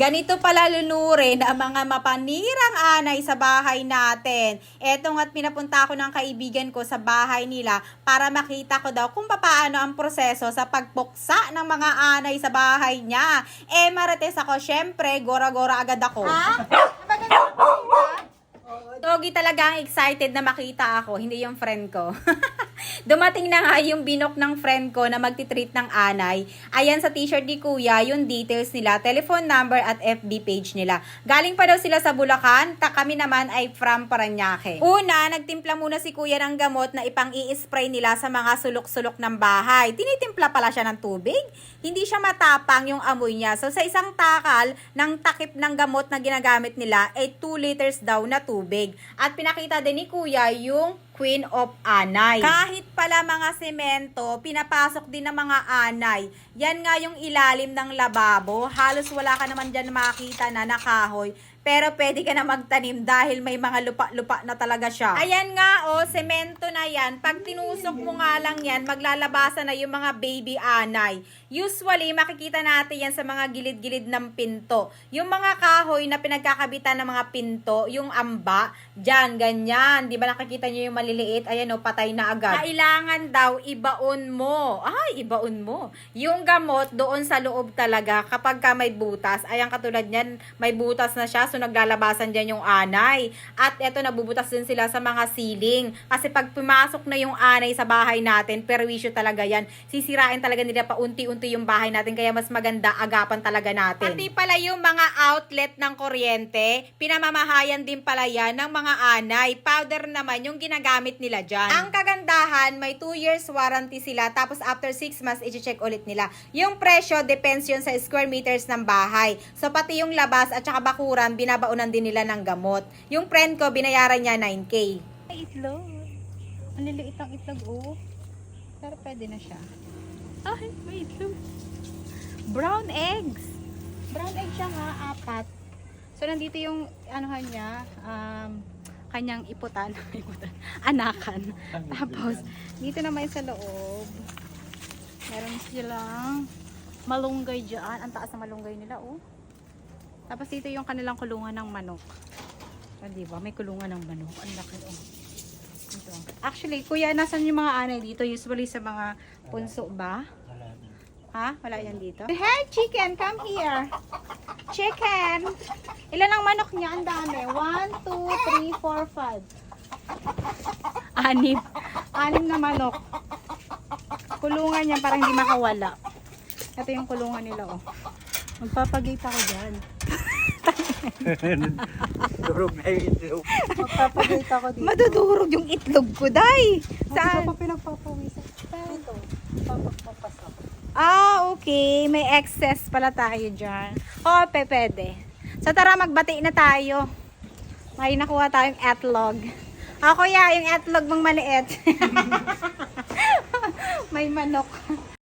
Ganito pala lunurin ang mga mapanirang anay sa bahay natin. Eto nga't pinapunta ako ng kaibigan ko sa bahay nila para makita ko daw kung paano ang proseso sa pagpuksa ng mga anay sa bahay niya. Eh, marites ako, syempre, gora-gora agad ako. Togi talaga ang excited na makita ako, hindi yung friend ko. Dumating na nga yung binok ng friend ko na magtitreat ng anay. Ayan sa t-shirt ni Kuya, yung details nila, telephone number at FB page nila. Galing pa daw sila sa Bulacan, ta kami naman ay from Paranaque. Una, nagtimpla muna si Kuya ng gamot na ipang i-spray nila sa mga sulok-sulok ng bahay. Tinitimpla pala siya ng tubig. Hindi siya matapang yung amoy niya. So sa isang takal ng takip ng gamot na ginagamit nila ay 2 liters daw na tubig. At pinakita din ni Kuya yung Queen of Anay. Kahit pala mga semento, pinapasok din ng mga anay. Yan nga yung ilalim ng lababo. Halos wala ka naman dyan makita na nakahoy. Pero pwede ka na magtanim dahil may mga lupa-lupa na talaga siya. Ayan nga oh, semento na yan. Pag tinusok mo nga lang yan, maglalabasan na yung mga baby anay. Usually, makikita natin yan sa mga gilid-gilid ng pinto. Yung mga kahoy na pinagkakabitan ng mga pinto, yung amba, dyan, ganyan. Di ba nakikita nyo yung maliliit? Ayan oh, patay na agad. Kailangan daw ibaon mo. Ay, ibaon mo. Yung gamot doon sa loob talaga kapag ka may butas. Ayan katulad niyan, may butas na siya. So naglalabasan dyan yung anay. At eto nabubutas din sila sa mga ceiling. Kasi pag pumasok na yung anay sa bahay natin, perwisyo talaga yan. Sisirain talaga nila paunti-unti yung bahay natin. Kaya mas maganda agapan talaga natin. Pati pala yung mga outlet ng kuryente, pinamamahayan din pala yan ng mga anay. Powder naman yung ginagamit nila dyan. Ang kagandahan, may 2 years warranty sila. Tapos after 6 months, i-check ulit nila. Yung presyo, depends yun sa square meters ng bahay. So pati yung labas at saka bakuran, binabaunan din nila ng gamot. Yung friend ko, binayaran niya 9K. Ay, itlog. Ang liliit ang itlog, oh. Pero pwede na siya. Ay, may itlog. Brown eggs. Brown egg siya nga, apat. So, nandito yung, ano niya, um, kanyang iputan, iputan, anakan. Tapos, dito naman sa loob, meron silang malunggay dyan. Ang taas ng malunggay nila, oh. Tapos dito yung kanilang kulungan ng manok. Ah, di ba? May kulungan ng manok. Ang laki, oh. Ito. Actually, kuya, nasan yung mga anay dito? Usually sa mga punso ba? Ha? Wala yan dito? Hey, chicken, come here. Chicken. Ilan ang manok niya? Ang dami. 1, 2, 3, 4, 5. Anim. Anim na manok. Kulungan niya para hindi makawala. Ito yung kulungan nila, oh. Magpapagate ako dyan. Durog na yung itlog. Magpapagate ako dito. Madudurog yung itlog ko, day. Saan? Saan? pa pinagpapawisan. Dito. Papagpapas ako. Ah, okay. May excess pala tayo dyan. O, pe, pwede. So, tara, magbati na tayo. May nakuha tayong etlog. Ah, kuya, yung etlog mong maliit. May manok.